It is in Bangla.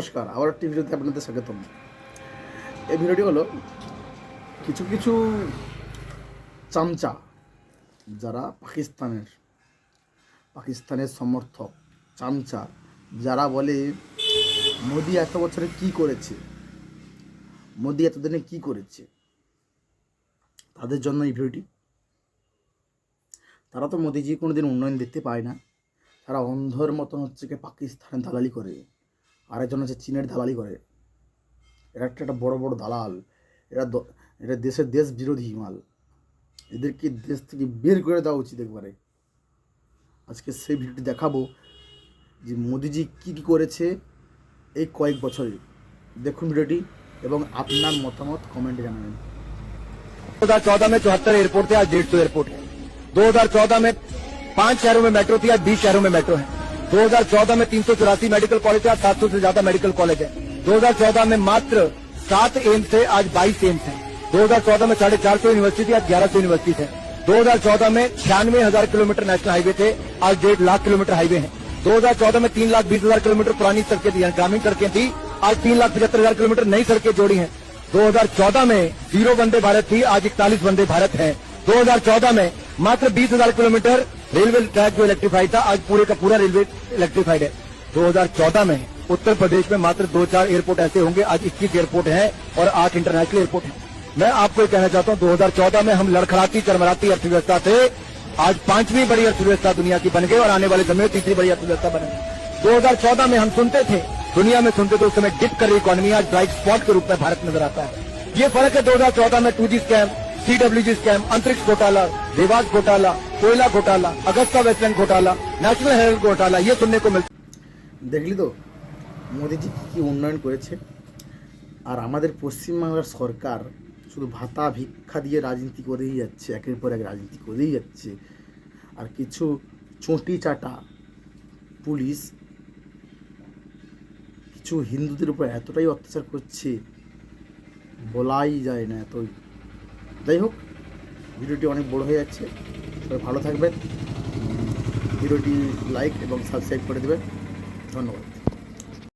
নমস্কার, আবার একটি ভিডিওতে আপনাদের স্বাগতম। এই ভিডিওটি হলো কিছু কিছু চামচা যারা পাকিস্তানের পাকিস্তানের সমর্থক চামচা যারা বলে মোদি এত বছরে কি করেছে, মোদি এতদিনে কি করেছে, তাদের জন্য এই ভিডিওটি। তারা তো মোদিজি কোনোদিন উন্নয়ন দেখতে পায় না। তারা অন্ধর মতন হচ্ছে কি পাকিস্তানের দালালি করে। আরেকজন হচ্ছে চীনের দালালি করে এরা একটা একটা বড় বড় দালাল এরা দ- এরা দেশের দেশ বিরোধী মাল এদেরকে দেশ থেকে বের করে দেওয়া উচিত একবারে আজকে সেই ভিডিওটি দেখাবো যে মোদিজি কী কী করেছে এই কয়েক বছরে দেখুন ভিডিওটি এবং আপনার মতামত কমেন্টে জানাবেন 2014 में चौहत्तर एयरपोर्ट थे आज डेढ़ सौ एयरपोर्ट है 2014 में पांच शहरों में मेट्रो थी आज बीस शहरों में मेट्रो है 2014 में तीन सौ चौरासी मेडिकल कॉलेज आज सात सौ से ज़्यादा मेडिकल कॉलेज है। 2014 में मात्र सात एम्स थे आज बाईस एम्स है। 2014 में साढ़े चार सौ यूनिवर्सिटी थी आज ग्यारह सौ यूनिवर्सिटी है। 2014 में छियानवे हज़ार किलोमीटर नेशनल हाईवे थे, आज डेढ़ लाख किलोमीटर हाईवे है। 2014 में तीन लाख बीस हज़ार किलोमीटर पुरानी सड़कें थी ग्रामीण सड़कें थी, आज तीन लाख पचहत्तर हज़ार किलोमीटर नई सड़कें जोड़ी हैं। 2014 में ज़ीरो वंदे भारत थी, आज इकतालीस वंदे भारत है। 2014 में मात्र बीस हज़ार किलोमीटर रेलवे ट्रैक जो इलेक्ट्रीफाइड था, आज पूरे का पूरा रेलवे इलेक्ट्रीफाइड है। 2014 में उत्तर प्रदेश में मात्र दो चार एयरपोर्ट ऐसे होंगे, आज 21 एयरपोर्ट हैं और आठ इंटरनेशनल एयरपोर्ट हैं। मैं आपको कहना चाहता हूँ 2014 में हम लड़खड़ाती, चरमराती अर्थव्यवस्था थे आज पांचवी बड़ी अर्थव्यवस्था दुनिया की बन गई और आने वाले समय में तीसरी बड़ी अर्थव्यवस्था बनेगी 2014 में हम सुनते थे, दुनिया में सुनते थे, उस समय डिप कर रही इकोनॉमी आज ब्राइट स्पॉट के रूप में भारत नज़र आता है। ये फ़र्क है 2014 में two G scam CWG scam अंतरिक्ष घोटाला, देवास घोटाला कोयला घोटाला अगस्ता वेस्टलैंड घोटाला नेशनल हेल्थ घोटाला ये सुनने को मिलता দেখলি তো মোদিজি কী কী উন্নয়ন করেছে আর আমাদের পশ্চিমবাংলার সরকার শুধু ভাতা ভিক্ষা দিয়ে রাজনীতি করেই যাচ্ছে একের পর এক রাজনীতি করেই যাচ্ছে আর কিছু চটি চাটা পুলিশ কিছু হিন্দুদের উপর এতটাই অত্যাচার করছে বলাই যায় না এতই যাই হোক ভিডিওটি অনেক বড় হয়ে যাচ্ছে সবাই ভালো থাকবেন। ভিডিওটি লাইক এবং সাবস্ক্রাইব করে দেবেন। ধন্যবাদ।